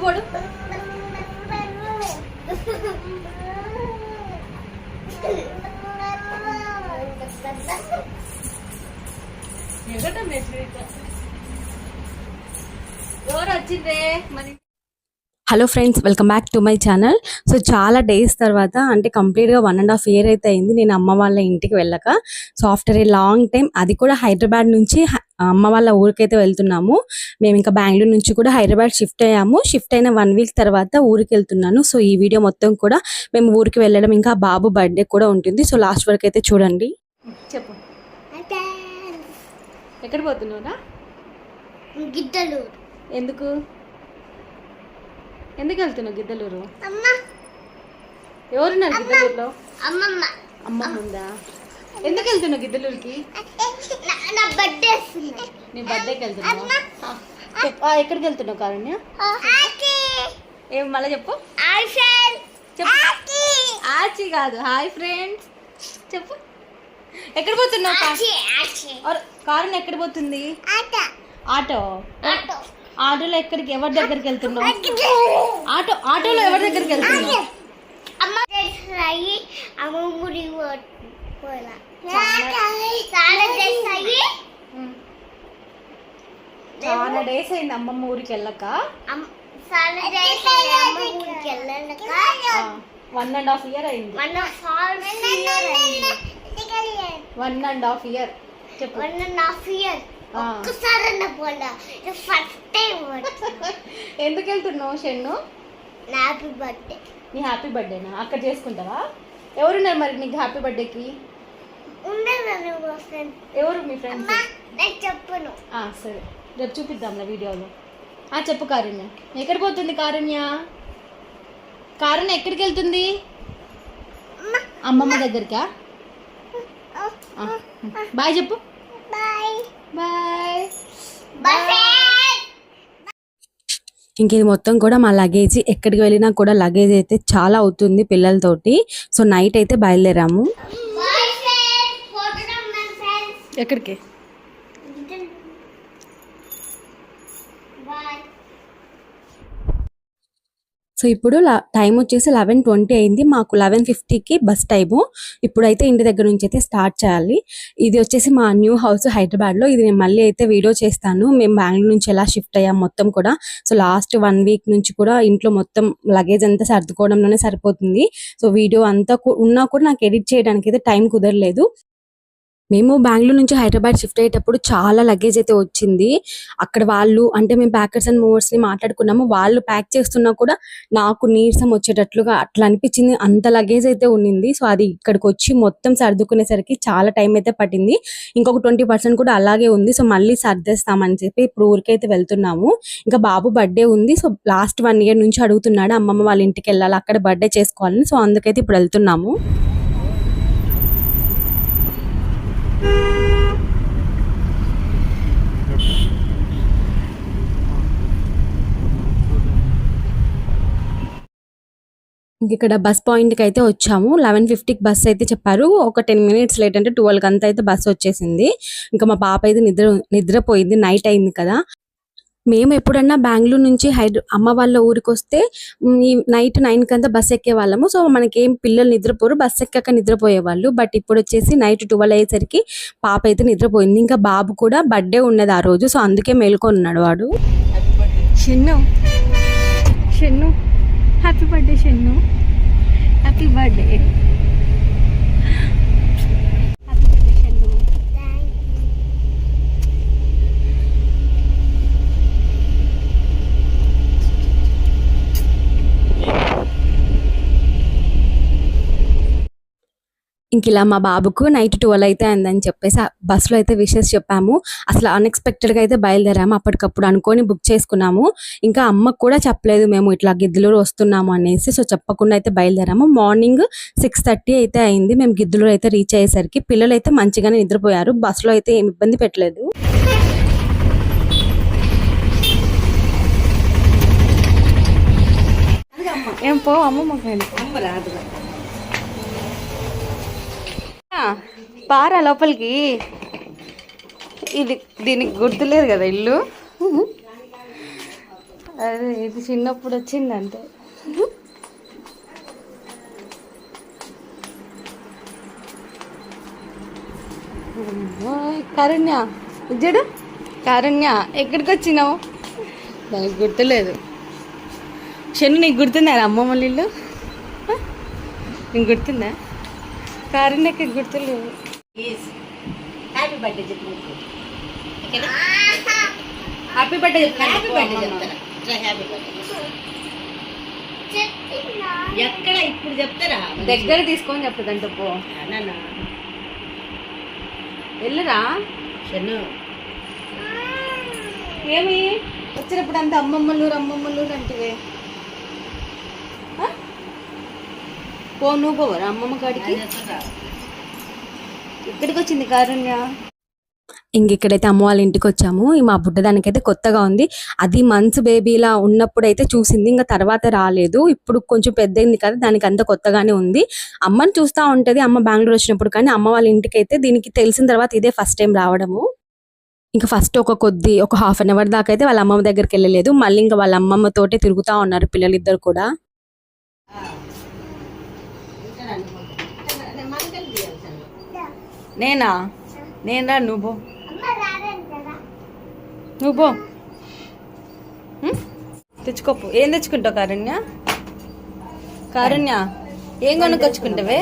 దిక్కుబడు ఎవరు వచ్చిందే మరి hello friends welcome back to my channel so చాలా డేస్ తర్వాత అంటే కంప్లీట్గా వన్ అండ్ హాఫ్ ఇయర్ అయితే అయింది. నేను అమ్మ వాళ్ళ ఇంటికి వెళ్ళక. So after a long time అది కూడా హైదరాబాద్ నుంచి అమ్మ వాళ్ళ ఊరికైతే వెళ్తున్నాము. మేము ఇంకా బెంగళూరు నుంచి కూడా హైదరాబాద్ షిఫ్ట్ అయ్యాము. షిఫ్ట్ అయిన వన్ వీక్ తర్వాత ఊరికి వెళ్తున్నాను. సో ఈ వీడియో మొత్తం కూడా మేము ఊరికి వెళ్ళడం ఇంకా బాబు బర్త్డే కూడా ఉంటుంది. సో లాస్ట్ వరకు అయితే చూడండి. చెప్పు. ఎక్కడ పోతున్నావురా? గిద్దలు ఎందుకు? ఎందుకు వెళ్తున్నావు గిద్దలూరు? అమ్మ. ఎవరున్నారు గిద్దలూరులో? అమ్మమ్మ. అమ్మ ఉందా? ఎందుకు వెళ్తున్నావు గిద్దలూరుకి? నా- బర్త్డే నీ బర్త్డేకి వెళ్తున్నావు? ఎక్కడికి వెళ్తున్నావు కారుణ్య? ఏం మళ్ళీ చెప్పు. చెప్పు. ఆచి కాదు. హాయ్ ఫ్రెండ్స్ చెప్పు. ఎక్కడ పోతున్నావు కారుణ్య ఎక్కడ పోతుంది? ఆటో. ఆటోలో ఎక్కడికి ఎవరి దగ్గరికి వెళ్తున్నావు? ఆటో ఆటోలో ఎవరి దగ్గరికి వెళ్తున్నావు? అమ్మ అమ్మ ముడి పోలా చాలా డేస్ అయింది అమ్మమ్మ ఊరికి వెళ్ళక. వన్ అండ్ హాఫ్ ఇయర్ అయింది వన్ అండ్ హాఫ్ ఇయర్ చెప్పు. One and half year. ఒక్కసారి ఫస్ట్ టైం ఎందుకు వెళ్తున్నావు షెన్ను? హ్యాపీ బర్త్డే నీ హ్యాపీ బర్త్డేనా అక్కడ చేసుకుంటావా? ఎవరున్నారు మరి నీకు హ్యాపీ బర్త్డేకి ఎవరు మీ ఫ్రెండ్స్ నేను చెప్పను. సరే. రేపు చూపిద్దాంలే వీడియోలో. ఆ చెప్పు కారుణ్య. ఎక్కడ పోతుంది కారుణ్య? కారుణ్య ఎక్కడికి వెళ్తుంది? అమ్మమ్మ దగ్గరికా? బాయ్ చెప్పు. బాయ్. బాయ్. బాయ్. ఇంక ఇది మొత్తం కూడా మా లగేజ్ ఎక్కడికి వెళ్ళినా కూడా లగేజ్ అయితే చాలా అవుతుంది పిల్లలతోటి. సో నైట్ అయితే బయలుదేరాము బాయ్ ఫ్రెండ్స్ ఫోటో ఫ్రెండ్స్ ఎక్కడికి? సో ఇప్పుడు టైం వచ్చేసి లెవెన్ ట్వంటీ అయింది. మాకు లెవెన్ ఫిఫ్టీకి బస్ టైము. ఇప్పుడైతే ఇంటి దగ్గర నుంచి అయితే స్టార్ట్ చేయాలి. ఇది వచ్చేసి మా న్యూ హౌస్ హైదరాబాద్లో. ఇది నేను మళ్ళీ అయితే వీడియో చేస్తాను. మేము బెంగళూరు నుంచి ఎలా షిఫ్ట్ అయ్యాం మొత్తం కూడా. సో లాస్ట్ వన్ వీక్ నుంచి కూడా ఇంట్లో మొత్తం లగేజ్ అంతా సర్దుకోవడంలోనే సరిపోతుంది. సో వీడియో అంతా ఉన్నా కూడా నాకు ఎడిట్ చేయడానికి అయితే టైం కుదరలేదు. మేము బెంగళూరు నుంచి హైదరాబాద్ షిఫ్ట్ అయ్యేటప్పుడు చాలా లగేజ్ అయితే వచ్చింది. అక్కడ వాళ్ళు అంటే మేము ప్యాకర్స్ అండ్ మూవర్స్ని మాట్లాడుకున్నాము. వాళ్ళు ప్యాక్ చేస్తున్నా కూడా నాకు నీరసం వచ్చేటట్లుగా అట్లా అనిపించింది. అంత లగేజ్ అయితే ఉండింది సో అది ఇక్కడికి వచ్చి మొత్తం సర్దుకునేసరికి చాలా టైం అయితే పట్టింది. ఇంకొక ట్వంటీ పర్సెంట్ కూడా అలాగే ఉంది. సో మళ్ళీ సర్దేస్తామని చెప్పి ఇప్పుడు ఊరికైతే వెళ్తున్నాము. ఇంకా బాబు బర్త్డే ఉంది. సో లాస్ట్ వన్ ఇయర్ నుంచి అడుగుతున్నాడు. అమ్మమ్మ వాళ్ళ ఇంటికి వెళ్ళాలి. అక్కడ బర్త్డే చేసుకోవాలని. సో అందుకైతే ఇప్పుడు వెళ్తున్నాము ఇంక ఇక్కడ బస్ పాయింట్కి అయితే వచ్చాము లెవెన్ ఫిఫ్టీకి బస్ అయితే చెప్పారు. ఒక టెన్ మినిట్స్ లేట్ అంటే ట్వెల్వ్కి అంతా అయితే బస్ వచ్చేసింది. ఇంకా మా పాప అయితే నిద్ర నిద్రపోయింది. నైట్ అయింది కదా. మేము ఎప్పుడన్నా బెంగళూరు నుంచి హైదరా అమ్మ వాళ్ళ ఊరికి వస్తే ఈ నైట్ నైన్ కంతా బస్ ఎక్కే వాళ్ళము సో మనకేం పిల్లలు నిద్రపోరు. బస్ ఎక్కాక నిద్రపోయేవాళ్ళు. బట్ ఇప్పుడు వచ్చేసి నైట్ ట్వెల్వ్ అయ్యేసరికి పాప అయితే నిద్రపోయింది. ఇంకా బాబు కూడా బర్త్డే ఉన్నది ఆ రోజు. సో అందుకే మేల్కొన్నాడు వాడు. Shennu Shennu. Happy birthday Shennu. Happy birthday ఇంక ఇలా మా బాబుకు నైట్ ట్వెల్వ్ అయితే అయిందని చెప్పేసి ఆ బస్సులో అయితే విషెస్ చెప్పాము. అసలు అన్ఎక్స్పెక్టెడ్గా అయితే బయలుదేరాము. అప్పటికప్పుడు అనుకొని బుక్ చేసుకున్నాము. ఇంకా అమ్మకు కూడా చెప్పలేదు మేము ఇట్లా గిద్దలూరు వస్తున్నాము అనేసి. సో చెప్పకుండా అయితే బయలుదేరాము. మార్నింగ్ సిక్స్ థర్టీ అయితే అయింది. మేము గిద్దలూరు అయితే రీచ్ అయ్యేసరికి పిల్లలు అయితే మంచిగానే నిద్రపోయారు. బస్సులో అయితే ఏమి ఇబ్బంది పెట్టలేదు. ఏం పో అమ్మమ్మ పారా లోపలికి. ఇది దీనికి గుర్తులేదు కదా ఇల్లు? అదే ఇది చిన్నప్పుడు వచ్చింది అంతే ఓయ్, కారుణ్య ఇజ్జడు కారుణ్య ఎక్కడికి వచ్చినావు? దానికి గుర్తులేదు శను నీకు గుర్తుందా అమ్మమ్మ ఇల్లు? నీకు గుర్తుందా? కారుణ్యకి గుర్తులేదు. హ్యాపీ బర్త్డే చెప్పు. హ్యాపీ బర్త్డే చెప్తాను హ్యాపీ బర్త్డే చెప్తాను హ్యాపీ బర్త్డే చెప్పినా ఎక్కడ ఇప్పుడు చెప్తారా? దగ్గర తీసుకొని చెప్తుందంట పో. వెళ్ళరా? షన్ను. ఏమి? వచ్చినప్పుడు అంత అమ్మమ్మలు అమ్మమ్మలు అంటే పో నువ్వు పోవరా అమ్మమ్మ కాడికి? ఇక్కడికి వచ్చింది కారుణ్య ఇంకెక్కడైతే అమ్మ వాళ్ళ ఇంటికి వచ్చాము. మా బుడ్డదానికైతే కొత్తగా ఉంది. అది మంత్స్ బేబీలా ఉన్నప్పుడు అయితే చూసింది. ఇంకా తర్వాత రాలేదు. ఇప్పుడు కొంచెం పెద్దయింది కదా దానికి అంత కొత్తగానే ఉంది. అమ్మని చూస్తూ ఉంటది అమ్మ బెంగళూరు వచ్చినప్పుడు కానీ అమ్మ వాళ్ళ ఇంటికి అయితే దీనికి తెలిసిన తర్వాత ఇదే ఫస్ట్ టైం రావడము. ఇంకా ఫస్ట్ ఒక కొద్ది ఒక హాఫ్ అన్ అవర్ దాకా అయితే వాళ్ళ అమ్మమ్మ దగ్గరికి వెళ్ళలేదు. మళ్ళీ ఇంకా వాళ్ళ అమ్మమ్మతోటే తిరుగుతూ ఉన్నారు పిల్లలిద్దరు కూడా. నేనా? నేనా నువ్వు? పో. నువ్వు? పో తెచ్చుకోపు. ఏం తెచ్చుకుంటావు కారుణ్య? కారుణ్య ఏం కొనుక్కొచ్చుకుంటావే?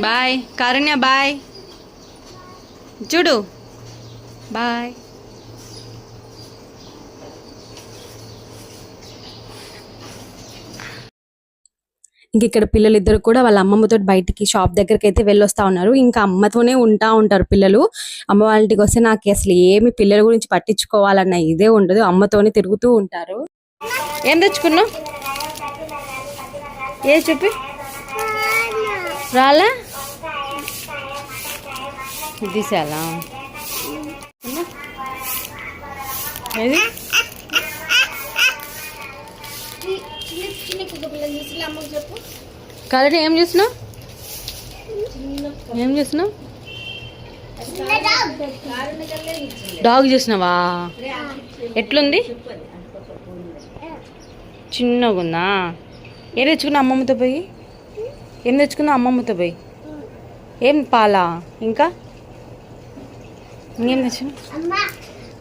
బాయ్. కారుణ్య బాయ్. చూడు. బాయ్. ఇంక ఇక్కడ పిల్లలిద్దరు కూడా వాళ్ళ అమ్మమ్మతో బయటికి షాప్ దగ్గరికి అయితే వెళ్ళొస్తా ఉన్నారు. ఇంకా అమ్మతోనే ఉంటా ఉంటారు పిల్లలు. అమ్మ వాళ్ళ ఇంటికి వస్తే నాకు అసలు ఏమి పిల్లల గురించి పట్టించుకోవాలన్న ఇదే ఉండదు. అమ్మతోనే తిరుగుతూ ఉంటారు. ఏం తెచ్చుకున్నావు? ఏ చెప్పి రాలా? తీసేలా ఏది? కలర్ ఏం చూసినావు? ఏం చూసినావు? డాగ్ చూసినావా? ఎట్లుంది? చిన్నగా ఉందా ఏం తెచ్చుకున్నా అమ్మమ్మతో పోయి? ఏం తెచ్చుకున్నా అమ్మమ్మతో పోయి? ఏం పాలా? ఇంకా? ఇంకేం తెచ్చిన అమ్మ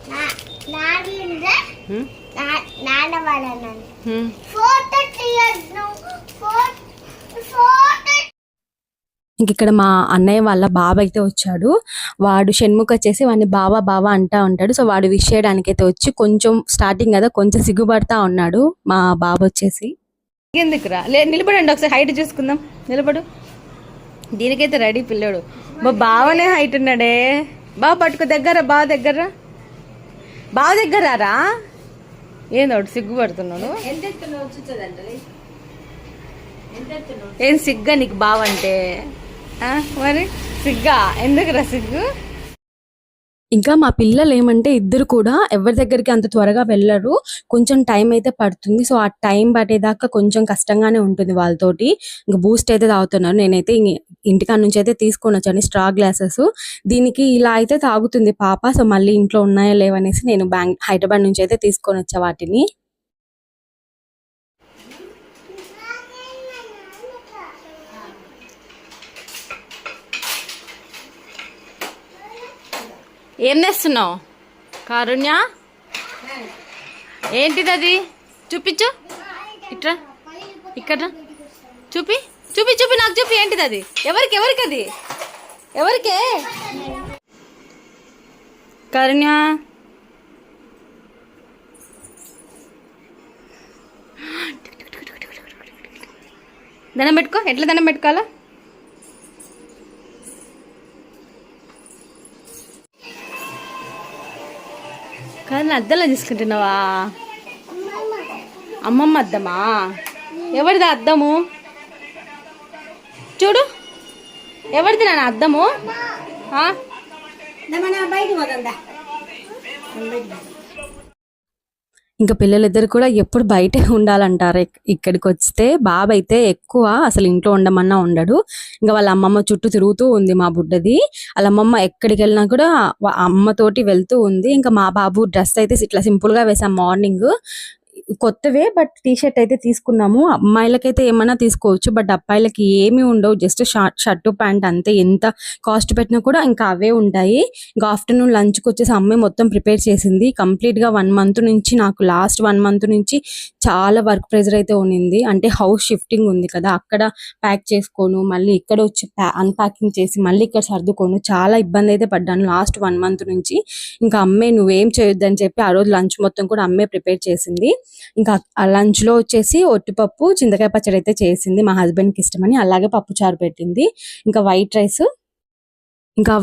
నా- నాది ఉందా? నా- నాన్న వాళ్ళ నాన్న. ఫోటో తీయద్దు. ఫోటో ఫోటో ఇంక ఇక్కడ మా అన్నయ్య వాళ్ళ బావ అయితే వచ్చాడు. వాడు షణ్ముఖ వచ్చేసి వాడిని బావా బావా అంటా ఉంటాడు. సో వాడు విష్ చేయడానికి అయితే వచ్చి కొంచెం స్టార్టింగ్ కదా కొంచెం సిగ్గుపడతా ఉన్నాడు మా బావ వచ్చేసి. ఎందుకురా లే నిలబడండి ఒకసారి హైట్ చూసుకుందాం. నిలబడు. దీనికైతే రెడీ పిల్లోడు. బా బావనే హైట్ ఉన్నాడే. బావ పట్టుకో దగ్గర బావ దగ్గర బావ దగ్గర రా. ఏందోడు సిగ్గుపడుతున్నాడు? ఏం సిగ్గా నీకు బావంటే? ఆ, మరి? సిగ్గా? ఎందుకురా సిగ్గు? ఇంకా మా పిల్లలు ఏమంటే ఇద్దరు కూడా ఎవరి దగ్గరికి అంత త్వరగా వెళ్ళరు. కొంచెం టైం అయితే పడుతుంది. సో ఆ టైం పట్టేదాకా కొంచెం కష్టంగానే ఉంటుంది వాళ్ళతోటి. ఇంకా బూస్ట్ అయితే తాగుతున్నారు. నేనైతే ఇంక ఇంటికాడ నుంచి అయితే తీసుకొని వచ్చాను. స్ట్రా గ్లాసెస్ దీనికి ఇలా అయితే తాగుతుంది పాప. సో మళ్ళీ ఇంట్లో ఉన్నాయో లేవనేసి నేను బ్యాంక్ హైదరాబాద్ నుంచి అయితే తీసుకొని వచ్చా వాటిని. ఏం తెస్తున్నావు కారుణ్య? ఏంటిది అది చూపించు. ఇట్రా. ఇక్కడ చూపి. చూపి చూపి నాకు చూపి ఏంటిది అది ఎవరికి? ఎవరికి అది ఎవరికే కారుణ్య దండం పెట్టుకో. ఎట్లా దండం పెట్టుకోవాలా? కానీ అద్దంలో తీసుకుంటున్నావా అమ్మమ్మ అద్దమా ఎవరిది అద్దము చూడు ఎవరిది నా అద్దము ఆ? ఇంకా పిల్లలిద్దరు కూడా ఎప్పుడు బయటే ఉండాలంటారు. ఇక్కడికి వస్తే బాబు అయితే ఎక్కువ అసలు ఇంట్లో ఉండమన్నా ఉండడు. ఇంకా వాళ్ళ అమ్మమ్మ చుట్టూ తిరుగుతూ ఉంది మా బుడ్డది. వాళ్ళ అమ్మమ్మ ఎక్కడికి వెళ్ళినా కూడా అమ్మతోటి వెళ్తూ ఉంది. ఇంకా మా బాబు డ్రెస్ అయితే ఇట్లా సింపుల్గా వేసాం మార్నింగ్. కొత్తవే బట్ టీ షర్ట్ అయితే తీసుకున్నాము. అమ్మాయిలకైతే ఏమైనా తీసుకోవచ్చు బట్ అబ్బాయిలకి ఏమీ ఉండవు. జస్ట్ షార్ట్ షర్ట్ ప్యాంట్ అంతే. ఎంత కాస్ట్ పెట్టినా కూడా ఇంకా అవే ఉంటాయి. ఇంకా ఆఫ్టర్నూన్ లంచ్కి వచ్చేసి అమ్మాయి మొత్తం ప్రిపేర్ చేసింది. కంప్లీట్గా వన్ మంత్ నుంచి నాకు లాస్ట్ వన్ మంత్ నుంచి చాలా వర్క్ ప్రెజర్ అయితే ఉన్నింది. అంటే హౌస్ షిఫ్టింగ్ ఉంది కదా అక్కడ ప్యాక్ చేసుకోను మళ్ళీ ఇక్కడ వచ్చి అన్ప్యాకింగ్ చేసి మళ్ళీ ఇక్కడ సర్దుకోను. చాలా ఇబ్బంది అయితే పడ్డాను లాస్ట్ వన్ మంత్ నుంచి. ఇంకా అమ్మే నువ్వేం చేయొద్దని చెప్పి ఆ రోజు లంచ్ మొత్తం కూడా అమ్మే ప్రిపేర్ చేసింది. ఇంకా ఆ లంచ్లో వచ్చేసి ఒట్టిపప్పు చింతకాయ పచ్చడి అయితే చేసింది మా హస్బెండ్కి ఇష్టమని అలాగే పప్పు చారు పెట్టింది. ఇంకా వైట్ రైస్ ఇంకా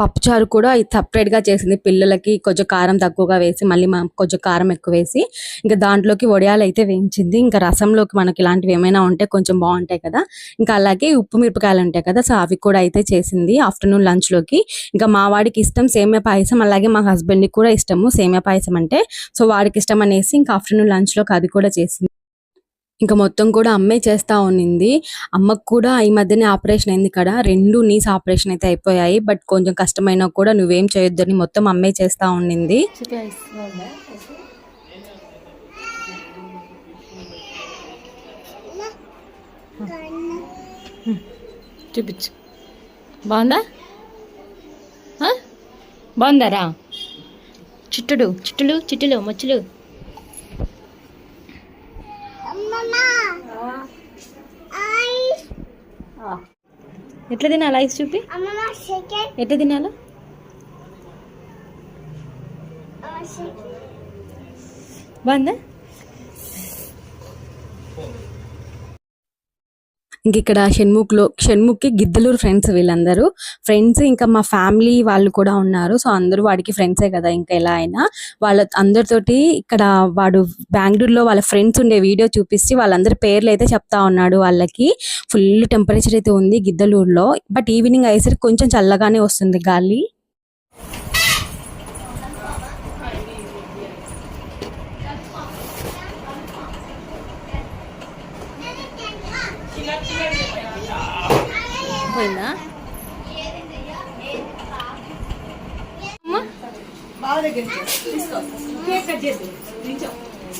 పప్పుచారు కూడా సపరేట్గా చేసింది. పిల్లలకి కొంచెం కారం తక్కువగా వేసి మళ్ళీ మా కొంచెం కారం ఎక్కువ వేసి ఇంకా దాంట్లోకి వడియాలు అయితే వేయించింది. ఇంకా రసంలోకి మనకి ఇలాంటివి ఏమైనా ఉంటే కొంచెం బాగుంటాయి కదా. ఇంకా అలాగే ఉప్పు మిరపకాయలు ఉంటాయి కదా సో అవి కూడా అయితే చేసింది ఆఫ్టర్నూన్ లంచ్లోకి. ఇంకా మా వాడికి ఇష్టం సేమియా పాయసం అలాగే మా హస్బెండ్కి కూడా ఇష్టము సేమియా పాయసం అంటే. సో వాడికి ఇష్టం అనేసి ఇంకా ఆఫ్టర్నూన్ లంచ్లోకి అది కూడా చేసింది. ఇంకా మొత్తం కూడా అమ్మే చేస్తూ ఉన్నింది. అమ్మకు కూడా ఈ మధ్యనే ఆపరేషన్ అయింది కదా రెండు నీస్ ఆపరేషన్ అయితే అయిపోయాయి. బట్ కొంచెం కష్టమైనా కూడా నువ్వేం చేయొద్దని మొత్తం అమ్మే చేస్తూ ఉన్నింది. చూపించు. బాగుందా? బాగుందారా? చిట్టుడు చిట్టులు చిట్టులు మచ్చులు. ఎట్లా తినాలి ఐస్ చూపి? ఎట్లా తినాలా? బాగుందా? ఇంక ఇక్కడ షణ్ముఖ్ షణ్ముఖ్కి గిద్దలూరు ఫ్రెండ్స్ వీళ్ళందరూ. ఫ్రెండ్స్ ఇంకా మా ఫ్యామిలీ వాళ్ళు కూడా ఉన్నారు. సో అందరూ వాడికి ఫ్రెండ్సే కదా ఇంకా ఎలా అయినా. వాళ్ళ అందరితోటి ఇక్కడ వాడు బెంగళూరులో వాళ్ళ ఫ్రెండ్స్ ఉండే వీడియో చూపిస్తే వాళ్ళందరి పేర్లు అయితే చెప్తా ఉన్నాడు వాళ్ళకి. ఫుల్ టెంపరేచర్ అయితే ఉంది గిద్దలూరులో. బట్ ఈవినింగ్ అయ్యేసరికి కొంచెం చల్లగానే వస్తుంది గాలి. పోయిందా?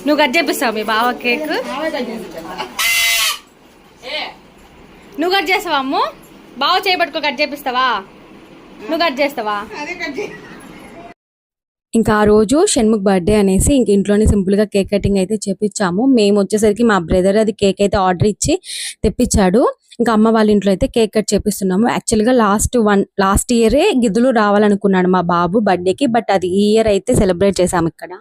నువ్వు కట్ చేపిస్తావు మీ బావ కేక్? నువ్వు కట్ చేస్తావా అమ్ము? బావ చేయబట్టుకో కట్ చేపిస్తావా? నువ్వు కట్ చేస్తావా? ఇంకా ఆ రోజు షణ్ముఖ్ బర్త్డే అనేసి ఇంక ఇంట్లోనే సింపుల్గా కేక్ కటింగ్ అయితే చేపించాము మేము వచ్చేసరికి మా బ్రదర్ అది కేక్ అయితే ఆర్డర్ ఇచ్చి తెప్పించాడు ఇంకా అమ్మ వాళ్ళ ఇంట్లో అయితే కేక్ కట్ చేపిస్తున్నాము. యాక్చువల్గా లాస్ట్ వన్ లాస్ట్ ఇయరే గిద్దులు రావాలనుకున్నాడు మా బాబు బర్త్డేకి బట్ అది ఈ ఇయర్ అయితే సెలబ్రేట్ చేసాము ఇక్కడ.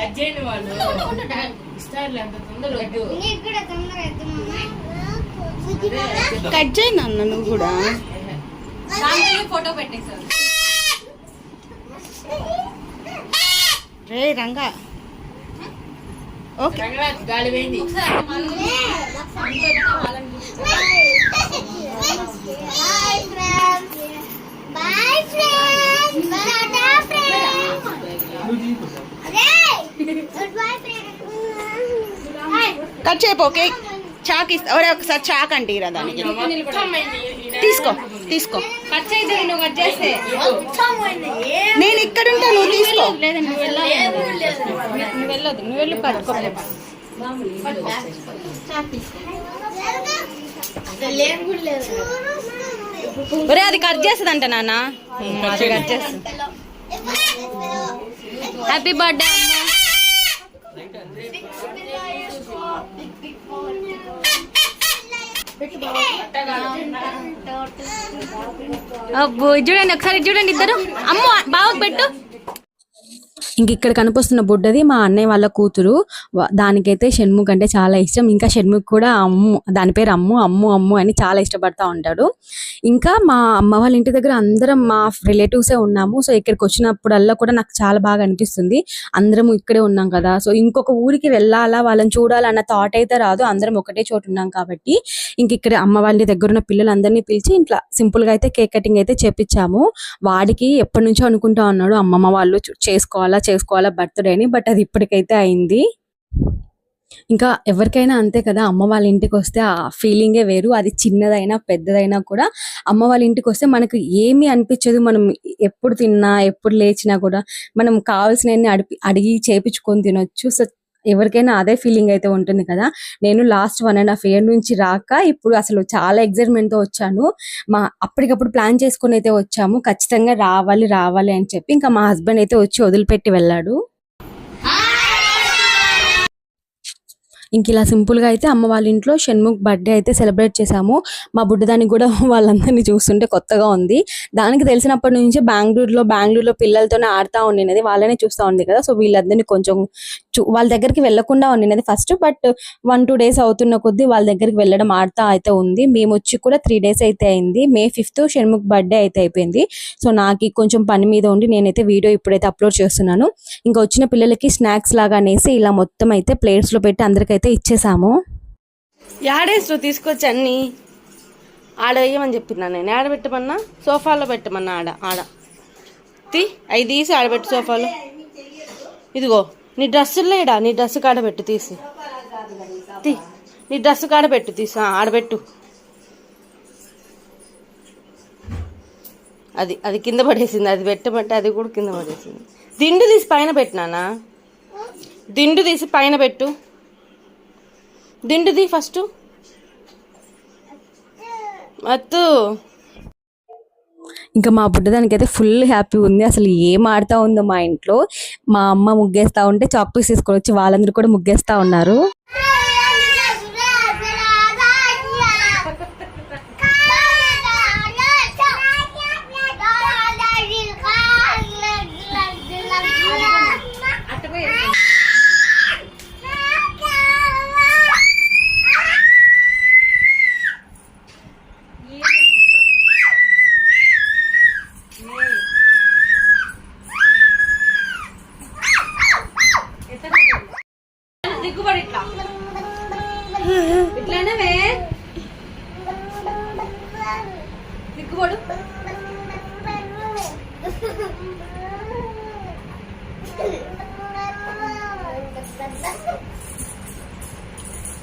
అజ్జైన వాళ్ళు ఇస్తారులే అంత తొందర వద్దు. కట్ చేయి నాన్న నువ్వు కూడా. ఫోటో పెట్టేశారు రే రంగా. ఓకే. రంగరాజ్ గాలి వేయింది bye friends bye friends cut చేయపో cake చాక్ ఇస్తా. ఒరే ఒకసారి చాక్ అంటే ఇరా దానికి. తీసుకో తీసుకో. నేను ఇక్కడ ఉంటా నువ్వు తీసుకో. నువ్వు వెళ్ళి ఒరే అది కట్ చేస్తుందంట నాన్న. అది కట్ చేస్తుంది హ్యాపీ బర్త్డే అబ్బో చూడండి ఒకసారి చూడండి ఇద్దరు. అమ్మ బావకు పెట్టు. ఇంక ఇక్కడ కనిపిస్తున్న బుడ్డది మా అన్నయ్య వాళ్ళ కూతురు. దానికైతే షణ్ముఖ్ అంటే చాలా ఇష్టం. ఇంకా షణ్ముఖ్ కూడా అమ్ము దాని పేరు అమ్ము అమ్ము అమ్ము అని చాలా ఇష్టపడతా ఉంటాడు. ఇంకా మా అమ్మ వాళ్ళ ఇంటి దగ్గర అందరం మా రిలేటివ్సే ఉన్నాము. సో ఇక్కడికి వచ్చినప్పుడల్లా కూడా నాకు చాలా బాగా అనిపిస్తుంది. అందరం ఇక్కడే ఉన్నాం కదా. సో ఇంకొక ఊరికి వెళ్ళాలా వాళ్ళని చూడాలన్న థాట్ అయితే రాదు. అందరం ఒకటే చోటు ఉన్నాం కాబట్టి ఇంక ఇక్కడ అమ్మ వాళ్ళ దగ్గర ఉన్న పిల్లలందరినీ పిలిచి ఇట్లా సింపుల్గా అయితే కేక్ కటింగ్ అయితే చేపించాము వాడికి ఎప్పటి నుంచో అనుకుంటా ఉన్నాడు అమ్మమ్మ వాళ్ళు చూ- చేసుకోవాలా చేసుకోవాలా బర్త్డే అని బట్ అది ఇప్పటికైతే అయింది. ఇంకా ఎవరికైనా అంతే కదా అమ్మ వాళ్ళ ఇంటికి వస్తే ఆ ఫీలింగే వేరు. అది చిన్నదైనా పెద్దదైనా కూడా అమ్మ వాళ్ళ ఇంటికి వస్తే మనకు ఏమీ అనిపించదు. మనం ఎప్పుడు తిన్నా ఎప్పుడు లేచినా కూడా మనం కావాల్సినవన్నీ అడిపి అడిగి చేపించుకొని తినొచ్చు. సో ఎవరికైనా అదే ఫీలింగ్ అయితే ఉంటుంది కదా. నేను last one and half year నుంచి రాక ఇప్పుడు అసలు చాలా ఎక్సైట్మెంట్తో వచ్చాను. మా అప్పటికప్పుడు ప్లాన్ చేసుకుని అయితే వచ్చాము. ఖచ్చితంగా రావాలి రావాలి అని చెప్పి ఇంకా మా హస్బెండ్ అయితే వచ్చి వదిలిపెట్టి వెళ్ళాడు. ఇంక ఇలా సింపుల్గా అయితే అమ్మ వాళ్ళ ఇంట్లో షణ్ముఖ్ బర్త్డే అయితే సెలబ్రేట్ చేశాము. మా బుడ్డదానికి కూడా వాళ్ళందరినీ చూస్తుంటే కొత్తగా ఉంది. దానికి తెలిసినప్పటి నుంచి బెంగళూరులో బెంగళూరులో పిల్లలతోనే ఆడుతూ ఉండినది. వాళ్ళనే చూస్తా ఉంది కదా. సో వీళ్ళందరినీ కొంచెం చూ- వాళ్ళ దగ్గరికి వెళ్ళకుండా ఉండినది first. But one two days అవుతున్న కొద్దీ వాళ్ళ దగ్గరికి వెళ్ళడం ఆడుతూ అయితే ఉంది. మేము వచ్చి కూడా త్రీ డేస్ అయితే అయింది. మే ఫిఫ్త్ షణ్ముఖ్ బర్త్డే అయితే అయిపోయింది. సో నాకు కొంచెం పని మీద ఉండి నేనైతే వీడియో ఇప్పుడైతే అప్లోడ్ చేస్తున్నాను. ఇంకా వచ్చిన పిల్లలకి స్నాక్స్ లాగా అనేసి ఇలా మొత్తం అయితే ప్లేట్స్లో లో పెట్టి అయితే ఇచ్చేసాము యాడేస్లో తీసుకొచ్చి అన్ని. ఆడ వేయమని చెప్పినా నేను. ఆడ పెట్టమన్నా? సోఫాలో పెట్టమన్నా ఆడ ఆడ. తీ అవి తీసి ఆడబెట్టు సోఫాలో. ఇదిగో నీ డ్రెస్సులు లేడా నీ డ్రెస్ కాడ పెట్టు తీసి. తీ నీ డ్రెస్ కాడ పెట్టు తీసి. ఆడబెట్టు అది అది కింద పడేసింది. అది పెట్టమంటే అది కూడా కింద పడేసింది. దిండు తీసి పైన పెట్టినానా దిండు తీసి పైన పెట్టు. దిండుది ఫస్ట్. అత్తు ఇంకా మా బుడ్డదానికి అయితే ఫుల్ హ్యాపీ ఉంది. అసలు ఏం ఆడుతూ ఉందో మా ఇంట్లో. మా అమ్మ ముగ్గేస్తూ ఉంటే చాక్ పీస్ తీసుకొని వచ్చి వాళ్ళందరూ కూడా ముగ్గేస్తూ ఉన్నారు. దిగుబడు?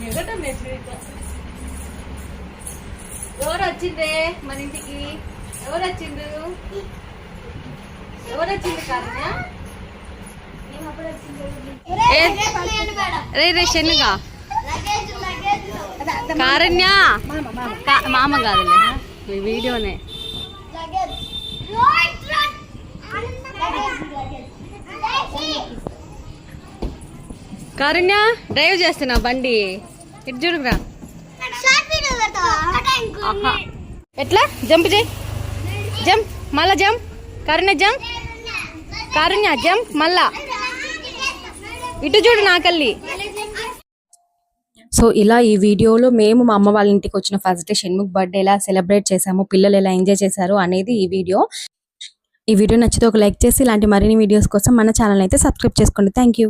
ఎగటం ఎవరు వచ్చిండ్రే మన ఇంటికి? ఎవరు వచ్చిండ్రు ఎవరు వచ్చింది కారణ్య రే రే శనుగా కారణ్య. కా- మామ కాదులే. మీ వీడియోనే. కారుణ్య డ్రైవ్ చేస్తున్నా బండి. ఇటు చూడుకురా. ఎట్లా? జంప్ చేయి. జంప్. మళ్ళా jump. Karunya jump. Karunya jump. మళ్ళా. ఇటు చూడు నాకల్లి సో ఇలా ఈ వీడియోలో మేము మా అమ్మ వాళ్ళ ఇంటికి వచ్చిన ఫస్ట్ డే షణ్ముఖ్ బర్త్డే ఎలా సెలబ్రేట్ చేసాము పిల్లలు ఎలా ఎంజాయ్ చేశారు అనేది ఈ వీడియో. ఈ వీడియో నచ్చితే ఒక లైక్ చేసి ఇలాంటి మరిన్ని వీడియోస్ కోసం మన ఛానల్ అయితే సబ్స్క్రైబ్ చేసుకోండి. Thank you.